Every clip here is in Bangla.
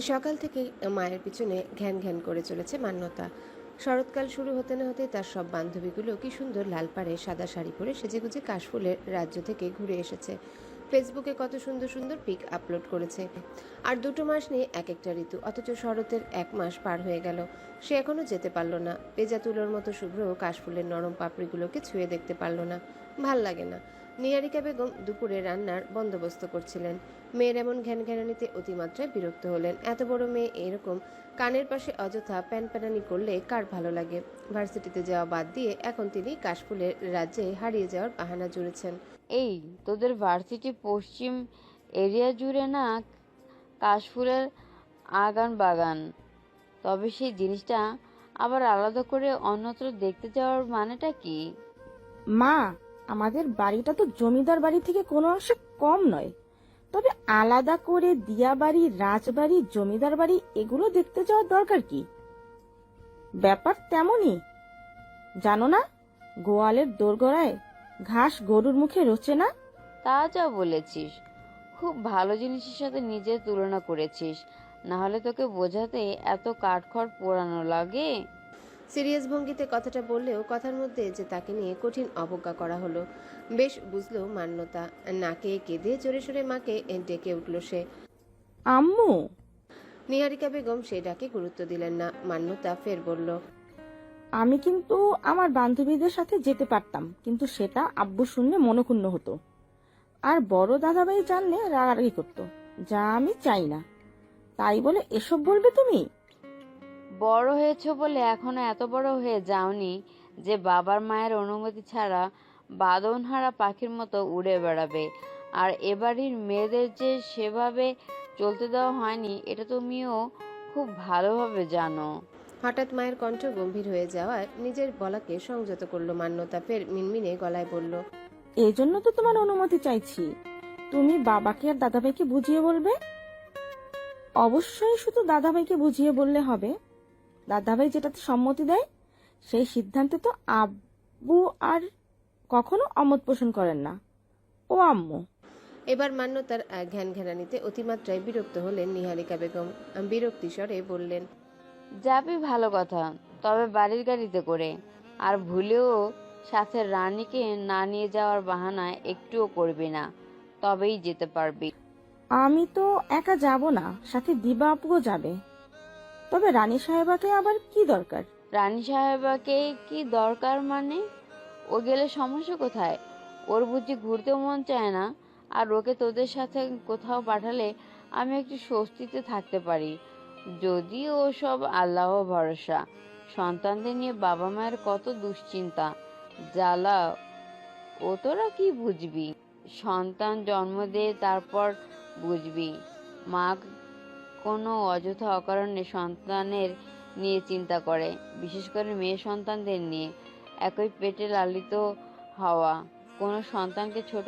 সকাল থেকে মায়ের পিছনে ঘ্যান ঘ্যান করে চলেছে মান্যতা। শরৎকাল শুরু হতে না হতে তার সব বান্ধবীগুলো কি সুন্দর লাল পাড়ে সাদা শাড়ি পরে সেজেগুজে কাশফুলের রাজ্য থেকে ঘুরে এসেছে। ফেসবুকে কত সুন্দর সুন্দর পিক আপলোড করেছে। আর দুটো মাস নিয়ে এক একটা ঋতু, অথচ শরতের এক মাস পার হয়ে গেল। সে এখনও যেতে পারল না। পেজা তুলোর মতো শুভ্র কাশফুলের নরম পাপড়িগুলোকে ছুঁয়ে দেখতে পারল না। ভালো লাগে না। নিয়ারিকা বেগম দুপুরে রান্নার বন্দোবস্ত করছিলেন। মেয়ের এমন ঘ্যান ঘ্যানানিতে অতিমাত্রায় বিরক্ত হলেন। এত বড় মেয়ে এরকম কানের পাশে অযথা প্যান প্যানানি করলে কার ভালো লাগে? ভার্সিটিতে যাওয়া বাদ দিয়ে এখন তিনি কাশফুলের রাজ্যে হারিয়ে যাওয়ার বাহানা জুড়েছেন। এই তোদের ভার্সিটি পশ্চিম এরিয়া জুড়ে না কাশফুলের আগান বাগান? তবে সেই জিনিসটা আবার আলাদা করে অন্যত্র দেখতে যাওয়ার মানেটা কি? মা আমাদের বাড়িটা তো জমিদার বাড়ি থেকে কোনো অংশে কম নয়। তবে আলাদা করে দিয়া বাড়ি রাজবাড়ি জমিদার বাড়ি, এগুলো দেখতে যাওয়ার দরকার কি? ব্যাপার তেমনই। জানো না, গোয়ালের দোরগড়ায় ঘাস গরুর মুখে রোচে না? তা যা বলেছিস। খুব ভালো জিনিসের সাথে নিজের তুলনা করেছিস। না হলে তোকে বোঝাতে এত কাঠখড় পোড়ানো লাগে। সিরিয়াস ভঙ্গিতে কথাটা বললেও কথার মধ্যে যে তাকে নিয়ে কঠিন অবজ্ঞা করা হলো। বেশ বুঝলো মান্যতা। নাকে কেঁদে জোরে সোরে মাকে ডেকে উঠল সে। আম্মু! নিহারিকা বেগম সেই ডাকে গুরুত্ব দিলেন না। মান্যতা ফের বলল আমি কিন্তু আমার বান্ধবীদের সাথে যেতে পারতাম কিন্তু সেটা আব্বু শুনলে মনক্ষুণ্ণ হতো। আর বড় দাদাভাই জানলে রাগারাগি করতো। যা আমি চাই না। তাই বলে এসব বলবে তুমি? বড় হয়েছো বলে এখনও এত বড় হয়ে যাওনি যে বাবার মায়ের অনুমতি ছাড়া বাদনহারা পাখির মতো উড়ে বেড়াবে। আর এবাড়ির মেয়েদের যে সেভাবে চলতে দেওয়া হয়নি এটা তুমিও খুব ভালোভাবে জানো। হঠাৎ মায়ের কণ্ঠ গম্ভীর হয়ে যাওয়ায় নিজের বলাকে সংযত করল মান্যতা ফের মিনমিনে গলায় বলল এই জন্য তো তোমার অনুমতি চাইছি। তুমি বাবাকে আর দাদাভাইকে বুঝিয়ে বলবে? অবশ্যই শুধু দাদাভাইকে বুঝিয়ে বললে হবে। দাদাভাই যেটাতে সম্মতি দেয় সেই সিদ্ধান্তে তো আব্বু আর কখনো অমত পোষণ করেন না। ও আম্মু। এবার মান্যতার আহ, ঘ্যান ঘ্যানানিতে অতিমাত্রায় বিরক্ত হলেন নিহারিকা বেগম। বিরক্তি স্বরে বললেন যাবি ভালো কথা তবে বাড়ির গাড়িতে করে। আর ভুলেও সাথে রানীকে না নিয়ে যাওয়ার বাহানা একটুও করবি না তবেই যেতে পারবি। আমি তো একা যাব না সাথে দিবা আপুও যাবে। তবে রানী সাহেবাকে আবার কি দরকার? রানী সাহেবাকে কি দরকার মানে? ও গেলে সমস্যা কোথায়? ওর বুঝি ঘুরতেও মন চায় না, আর ওকে তোদের সাথে কোথাও পাঠালে আমি একটু স্বস্তিতে থাকতে পারি। যদি ও সব আল্লাহ ভরসা, সন্তানদের নিয়ে বাবা মায়ের কত দুশ্চিন্তা, জ্বালা, ও তোরা কি বুঝবি? সন্তান জন্ম দে, তারপর বুঝবি। মা কোনো অযথা অকারণে সন্তানের নিয়ে চিন্তা করে, বিশেষ করে মেয়ে সন্তানদের নিয়ে। একই পেটে লালিত হওয়া। কোনো সন্তানকে ছোট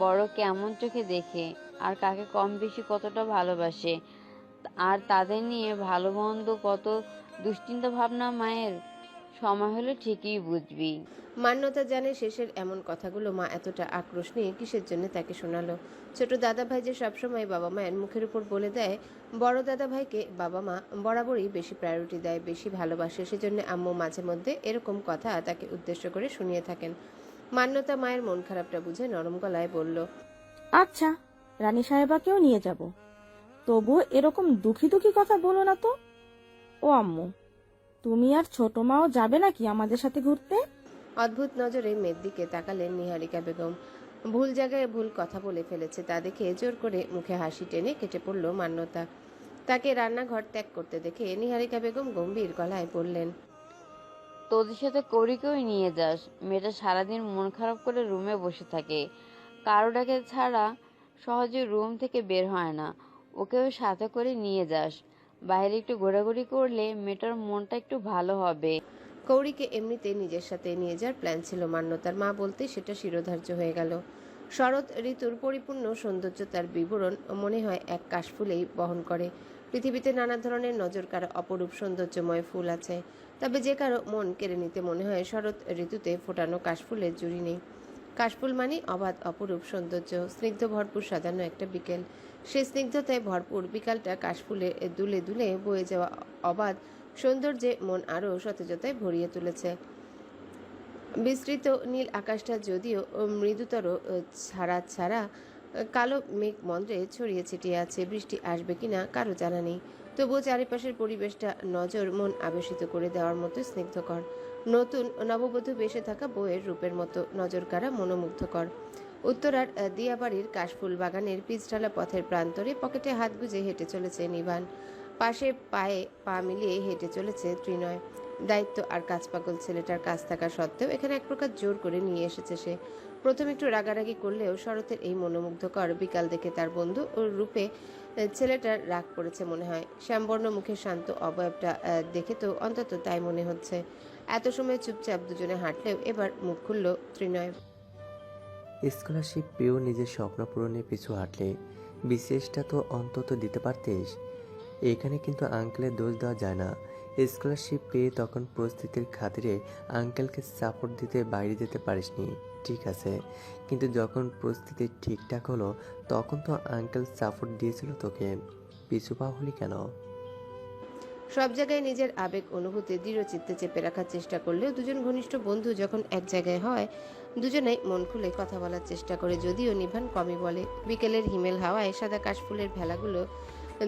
বড় কেমন চোখে দেখে, আর কাকে কম বেশি কতটা ভালোবাসে, আর তাদের নিয়ে ভালো মন্দ কত দুশ্চিন্তা ভাবনা মায়ের? সময় হলে ঠিকই বুঝবি। মান্যতা জানে শেষের এমন কথাগুলো মা এতটা আক্রোশ নিয়ে কিসের জন্য তাকে শোনালো? ছোট দাদা ভাই যে সবসময় বাবা মায়ের মুখের উপর বলে দেয় বড় দাদা ভাইকে বাবা মা বরাবরই বেশি প্রায়োরিটি দেয় বেশি ভালোবাসে। সেজন্য আম্মু মাঝে মধ্যে এরকম কথা তাকে উদ্দেশ্য করে শুনিয়ে থাকেন। মান্যতা মায়ের মন খারাপটা বুঝে নরম গলায় বলল আচ্ছা রানী সাহেবাকেও নিয়ে যাব। তবুও এরকম দুঃখী দুঃখী কথা বলো না তো। ও আম্মু তুমি আর ছোট মাও যাবে নাকি আমাদের সাথে ঘুরতে? অদ্ভুত নজরে মেয়ের দিকে তাকালেন নিহারিকা বেগম। ভুল জায়গায় ভুল কথা বলে ফেলেছে তা দেখে জোর করে মুখে হাসি টেনে কেটে পড়ল মান্যতা। তাকে রান্নাঘর ত্যাগ করতে দেখে নিহারিকা বেগম গম্ভীর গলায় বললেন তোদের সাথে করিকেও নিয়ে যাস? মেয়েটা সারাদিন মন খারাপ করে রুমে বসে থাকে। কারও ডাকে ছাড়া সহজে রুম থেকে বের হয় না। ওকেও সাথে করে নিয়ে যাস। বাইরে একটু ঘোরাঘুরি করলে মেয়েটার মনটা একটু ভালো হবে। কৌরিকে এমনিতে নিজের সাথে নিয়ে যাওয়ার প্ল্যান ছিল মান্যতার। মা বলতে সেটা শিরোধার্য হয়ে গেল। শরৎ, ঋতুর পরিপূর্ণ সৌন্দর্য তার বিবরণ মনে হয় এক কাশফুলেই বহন করে। পৃথিবীতে নানা ধরনের নজর কারও অপরূপ সৌন্দর্যময় ফুল আছে। তবে যে কারও মন কেড়ে নিতে মনে হয় শরৎ ঋতুতে ফোটানো কাশফুলের জুড়ি নেই। কাশফুল মানে অবাধ অপরূপ সৌন্দর্য, স্নিগ্ধ, ভরপুর, সাজানো একটা বিকেল। সে স্নিগ্ধতায় ভরপুর বিকালটা কাশফুলে দুলে দুলে বয়ে যাওয়া অবাধ সৌন্দর্যে মন আরও সতেজতায় ভরিয়ে তুলেছে। বিস্তৃত নীল আকাশটা যদিও মৃদুতর ছাড়া ছাড়া কালো মেঘ মন্দ্রে ছড়িয়ে ছিটিয়ে আছে। বৃষ্টি আসবে কিনা কারও জানা নেই। তবুও চারিপাশের পরিবেশটা নজর মন আবেশিত করে দেওয়ার মতো স্নিগ্ধকর। নতুন নববধূ বেশে থাকা বইয়ের রূপের মতো নজর কাড়া মনোমুগ্ধকর। উত্তরার দিয়াবাড়ির কাশফুল বাগানের পিচঢালা পথের প্রান্তরে পকেটে হাত গুজে হেঁটে চলেছে নিভান পাশে পায়ে পা মিলিয়ে হেঁটে চলেছে ত্রিনয়। দায়িত্ব আর কাজ পাগল ছেলেটার কাজ থাকা সত্ত্বেও এখানে এক প্রকার জোর করে নিয়ে এসেছে সে। প্রথম একটু রাগারাগি করলেও শরতের এই মনোমুগ্ধকর বিকাল দেখে তার বন্ধু ওর রূপে ছেলেটার রাগ পড়েছে মনে হয়। শ্যামবর্ণ মুখে শান্ত অবয়বটা দেখে তো অন্তত তাই মনে হচ্ছে। এত সময় চুপচাপ দুজনে হাঁটলেও এবার মুখ খুলল ত্রিনয়। স্কলারশিপ পেয়েও নিজের স্বপ্ন পূরণের পিছু হাঁটলে বিশেষটা তো অন্তত দিতে পারতিস। এখানে কিন্তু আঙ্কেলের দোষ দেওয়া যায় না। স্কলারশিপ পেয়ে তখন পরিস্থিতির খাতিরে আঙ্কেলকে সাপোর্ট দিতে বাইরে যেতে পারিসনি, ঠিক আছে? কিন্তু যখন পরিস্থিতি ঠিকঠাক হলো, তখন তো আঙ্কেল সাপোর্ট দিয়েছিল তোকে। পিছু পা হলি কেন? সব জায়গায় নিজের আবেগ, অনুভূতি, দৃঢ় চিত্তে চেপে রাখার চেষ্টা করলেও দুজন ঘনিষ্ঠ বন্ধু যখন এক জায়গায় হয়, দুজনেই মন খুলে কথা বলার চেষ্টা করে। যদিও নিভান কমই বলে, বিকেলের হিমেল হাওয়ায় সাদা কাশফুলের ভেলাগুলো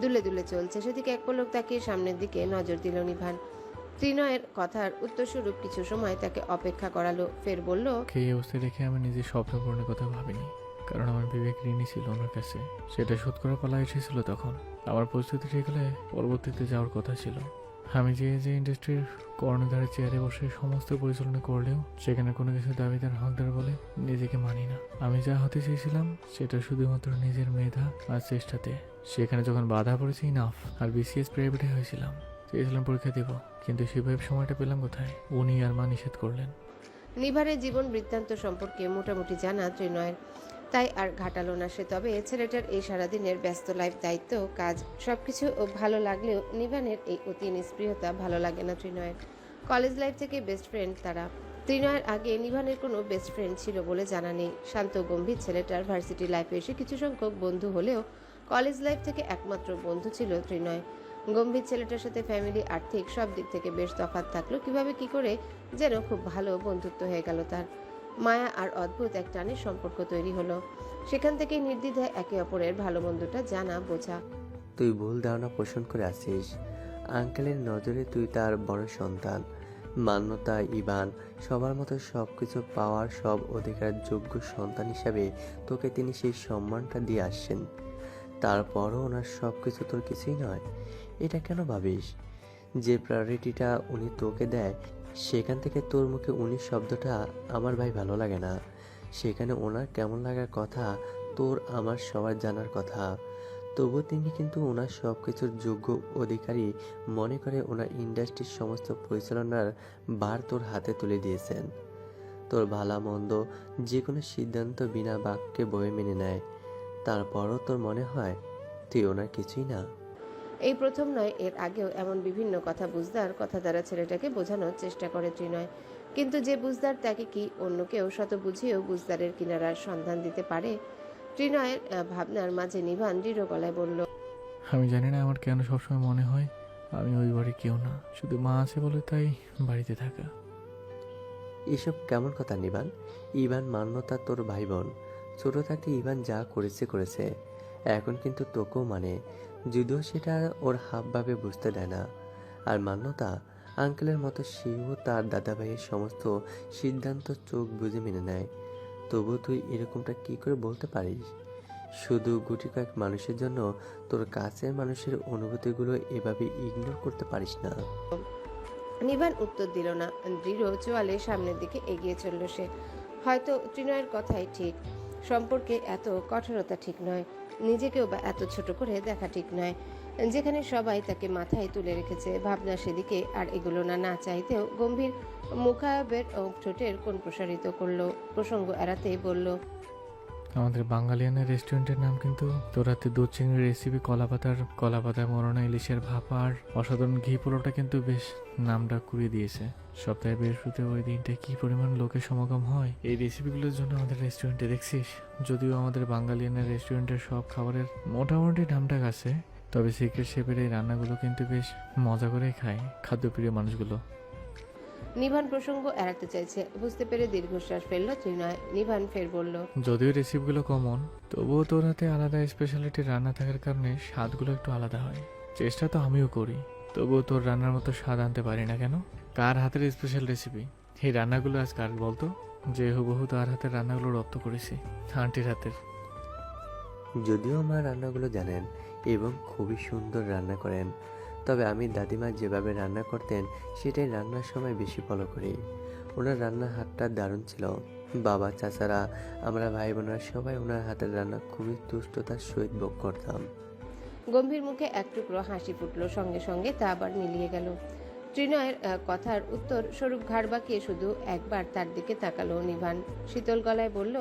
দুলে দুলে চলছে। সেদিকে এক পলক তাকিয়ে সামনের দিকে নজর দিল নিভান। ত্রিনয়ের কথার উত্তরস্বরূপ কিছু সময় তাকে অপেক্ষা করালো, ফের বলল এই অবস্থায় দেখে আমি নিজের স্বপ্নপূরণের কথা ভাবিনি? কারণ আমার বিবেক ঋণী ছিল ওনার কাছে। সেটা শোধ করার পালা এসেছিল তখন। আমার পরিস্থিতি ঠিক হলে পরবর্তীতে যাওয়ার কথা ছিল। আমি যে যে ইন্ডাস্ট্রির কর্ণধারের চেয়ারে বসে সমস্ত পরিচালনা করলেও সেখানে কোনো কিছু দাবিদার হকদার বলে নিজেকে মানি না। আমি যা হতে চেয়েছিলাম সেটা শুধুমাত্র নিজের মেধা আর চেষ্টাতে। সেখানে যখন বাধা পড়েছে, ইনাফ আর বিসিএস প্রাইভেটে হয়েছিলাম। চেয়েছিলাম পরীক্ষা দেব, কিন্তু সেভাবে সময়টা পেলাম কোথায়? উনি আর মা নিষেধ করলেন। নিভারের জীবন বৃত্তান্ত সম্পর্কে মোটামুটি জানা ত্রিনয়ের তাই আর ঘাটালো না সে। তবে ছেলেটার এই সারাদিনের ব্যস্ত লাইফ দায়িত্ব, কাজ সব সবকিছু ভালো লাগলেও নিভানের এই অতি নিষ্প্রিয়তা ভালো লাগে না ত্রিনয়ের। কলেজ লাইফ থেকে বেস্ট ফ্রেন্ড তারা। ত্রিনয়ের আগে নিভানের কোনো বেস্ট ফ্রেন্ড ছিল বলে জানা নেই। শান্ত গম্ভীর ছেলেটার ভার্সিটি লাইফে এসে কিছু সংখ্যক বন্ধু হলেও কলেজ লাইফ থেকে একমাত্র বন্ধু ছিল ত্রিনয়। গম্ভীর ছেলেটার সাথে ফ্যামিলি আর্থিক সব দিক থেকে বেশ তফাৎ থাকল। কীভাবে কি করে যেন খুব ভালো বন্ধুত্ব হয়ে গেল তার। মায়া আর অদ্ভুত এক টানের সম্পর্ক তৈরি হলো। সেখান থেকে নির্দ্বিধায় একে অপরের ভালো মন্দটা জানা, বোঝা। তুই ভুল ধারণা পোষণ করে আসিস আঙ্কেলের নজরে তুই তার বড় সন্তান। মান্যতা, ইবান, সবার মতো সব কিছু পাওয়ার সব অধিকার যোগ্য সন্তান হিসাবে তোকে তিনি সেই সম্মানটা দিয়ে আসছেন। তারপরও ওনার সব কিছু তোর কিছুই নয়। এটা কেন ভাবিস? যে প্রায়োরিটিটা উনি তোকে দেয় সেখান থেকে তোর মুখে উনি শব্দটা আমার ভাই ভালো লাগে না। সেখানে ওনার কেমন লাগার কথা, তোর আমার সবার জানার কথা। তবু তিনি কিন্তু ওনার সব কিছুর যোগ্য অধিকারী মনে করে ওনার ইন্ডাস্ট্রির সমস্ত পরিচালনার বার তোর হাতে তুলে দিয়েছেন। তোর ভালা মন্দ যে কোনো সিদ্ধান্ত বিনা বাক্যে বয়ে মেনে নেয়। তারপরও তোর মনে হয়, তুই ওনার কিছুই না। এই প্রথম নয় এর আগেও এমন বিভিন্ন কথা বুঝদার কথা দ্বারা ছেলেটাকে বোঝানোর চেষ্টা করে ত্রিনয়। কিন্তু যে বুঝদার তাকে কি অন্য কেউ শত বুঝিয়েও বুঝদারের কিনারার সন্ধান দিতে পারে? ত্রিনয়ের ভাবনার মাঝে নিভান দৃঢ় গলায় বলল আমি জানি না আমার কেন সবসময় মনে হয় আমি ওই বাড়ি কেউ না। শুধু মা আছে বলে তাই বাড়িতে থাকা। এসব কেমন কথা নিবান? ইভান মান্যতা তোর ভাই বোন ছোট থাকতে ইভান যা করেছে করেছে। এখন কিন্তু তোকেও মানে। যদিও সেটা ওর হাবভাবে বুঝতে দেয় না। আর মান্যতা, আঙ্কেলের মতো সেও তার দাদাভাইয়ের সমস্ত সিদ্ধান্ত চোখ বুঝে মেনে নেয়। তবু তুই এরকমটা কি করে বলতে পারিস? শুধু গুটি কয়েক মানুষের জন্য তোর কাছের মানুষের অনুভূতিগুলো এভাবে ইগনোর করতে পারিস না। নিভান উত্তর দিল না। দৃঢ় চোয়ালে সামনের দিকে এগিয়ে চলল সে। হয়তো ত্রিনয়ের কথাই ঠিক। সম্পর্কে এত কঠোরতা ঠিক নয়। নিজেকেও বা এত ছোট করে দেখা ঠিক নয়। যেখানে সবাই তাকে মাথায় তুলে রেখেছে, ভাবনা সেদিকে আর এগুলো না না চাইতেও গম্ভীর মুখায়বের ও ঠোঁটের কোন প্রসারিত করল, প্রসঙ্গ এড়াতেই বলল আমাদের বাঙালিয়ানের রেস্টুরেন্টের নাম কিন্তু তোরাতে দুধ চিংড়ির রেসিপি কলা পাতার কলা পাতায় মরনা ইলিশের ভাপার অসাধারণ ঘি পোলোটা কিন্তু বেশ নামটা কুড়িয়ে দিয়েছে। সপ্তাহে বৃহস্পতি ওই দিনটা কি পরিমাণ লোকের সমাগম হয়? এই রেসিপিগুলোর জন্য আমাদের রেস্টুরেন্টে দেখছিস? যদিও আমাদের বাঙালিয়ানের রেস্টুরেন্টের সব খাবারের মোটামুটি নামটাক আছে, তবে সিক্রেট শেপের এই রান্নাগুলো কিন্তু বেশ মজা করেই খায় খাদ্যপ্রিয় মানুষগুলো। নিভান প্রসঙ্গ এড়াতে চাইছে। বুঝতে পেরে দীর্ঘশ্বাস ফেলল ত্রিনয় নিভান ফের বলল যদিও রেসিপিগুলো কমন তবুও তোর হাতে আলাদা স্পেশালিটি রান্না থাকার কারণে স্বাদগুলো একটু আলাদা হয়। চেষ্টা তো আমিও করি তবুও তোর রান্নার মতো স্বাদ আনতে পারি না কেন? কার হাতের স্পেশাল রেসিপি এই রান্নাগুলো আজ কার বলতো? যে হুবহু তার হাতের রান্নাগুলো রপ্ত করেছি আন্টির হাতের। যদিও মা রান্নাগুলো জানেন এবং খুবই সুন্দর রান্না করেন তবে আমি দাদিমা যেভাবে রান্না করতেন, সেটাই রান্নার সময় বেশি ফলো করি। ওনার রান্নার হাতটা দারুণ ছিল। বাবা, চাচারা, আমরা ভাই বোনেরা সবাই ওনার হাতের রান্না খুবই তুষ্টতার সহিত ভোগ করতাম। গম্ভীর মুখে এক টুকরো হাসি ফুটলো, সঙ্গে সঙ্গে তা আবার মিলিয়ে গেল। ত্রিনয়ের কথার উত্তর স্বরূপ ঘাড় বাঁকিয়ে শুধু একবার তার দিকে তাকালো নিভান। শীতল গলায় বলল